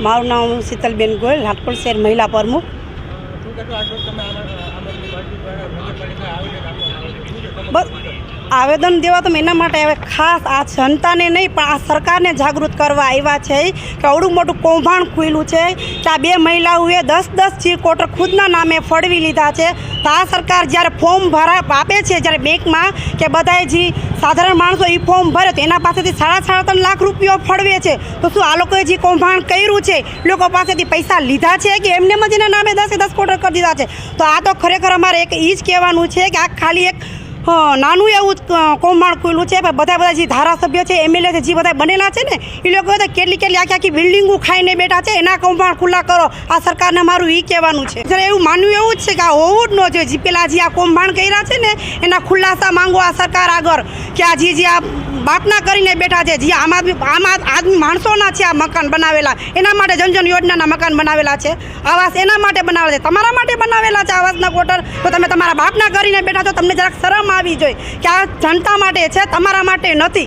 મારું નામ શીતલબેન ગોયલ રાજકોટ શહેર મહિલા પ્રમુખ. બસ. આવેદન દેવા તો એના માટે હવે ખાસ આ જનતાને નહીં, પણ આ સરકારને જાગૃત કરવા આવ્યા છે કે અવડું મોટું કૌભાંડ ખુલ્યું છે કે આ બે મહિલાઓએ દસ દસ જી કોટર ખુદના નામે ફળવી લીધા છે. તો આ સરકાર જ્યારે ફોર્મ ભરા આપે છે, જ્યારે બેંકમાં કે બધાએ જે સાધારણ માણસો એ ફોર્મ ભરે તો એના પાસેથી સાડા સાડા ત્રણ લાખ રૂપિયા ફળવે છે. તો શું આ લોકોએ જે કૌભાંડ કર્યું છે, લોકો પાસેથી પૈસા લીધા છે કે એમને જ એના નામે દસે દસ કોટર કરી દીધા છે? તો આ તો ખરેખર અમારે એક એ જ કહેવાનું છે કે આ ખાલી એક નાનું એવું કૌભાંડ ખુલ્લું છે, પણ બધા બધા જે ધારાસભ્ય છે એમએલએ છે, જે બધા બનેલા છે ને, એ લોકો કેટલી કેટલી આખી આખી બિલ્ડિંગો ખાઈને બેઠા છે, એના કૌભાંડ ખુલ્લા કરો. આ સરકારને મારું એ કહેવાનું છે. જ્યારે એવું માનવું એવું જ છે કે આ હોવું જ ન જોઈએ. જે પેલા જે આ કૌભાંડ કર્યા છે ને, એના ખુલાસા માંગો આ સરકાર આગળ. કે આ જે આ બાપના કરીને બેઠા છે. જે આમ આદમી આમ આદમી માણસોના છે આ મકાન બનાવેલા. એના માટે જનજન યોજનાના મકાન બનાવેલા છે. આવાસ એના માટે બનાવેલા છે. તમારા માટે બનાવેલા છે આવાસના કોટર. તો તમે તમારા બાપના કરીને બેઠા છો. તમને જરાક શરમ આવી જોઈએ કે આ જનતા માટે છે, તમારા માટે નથી.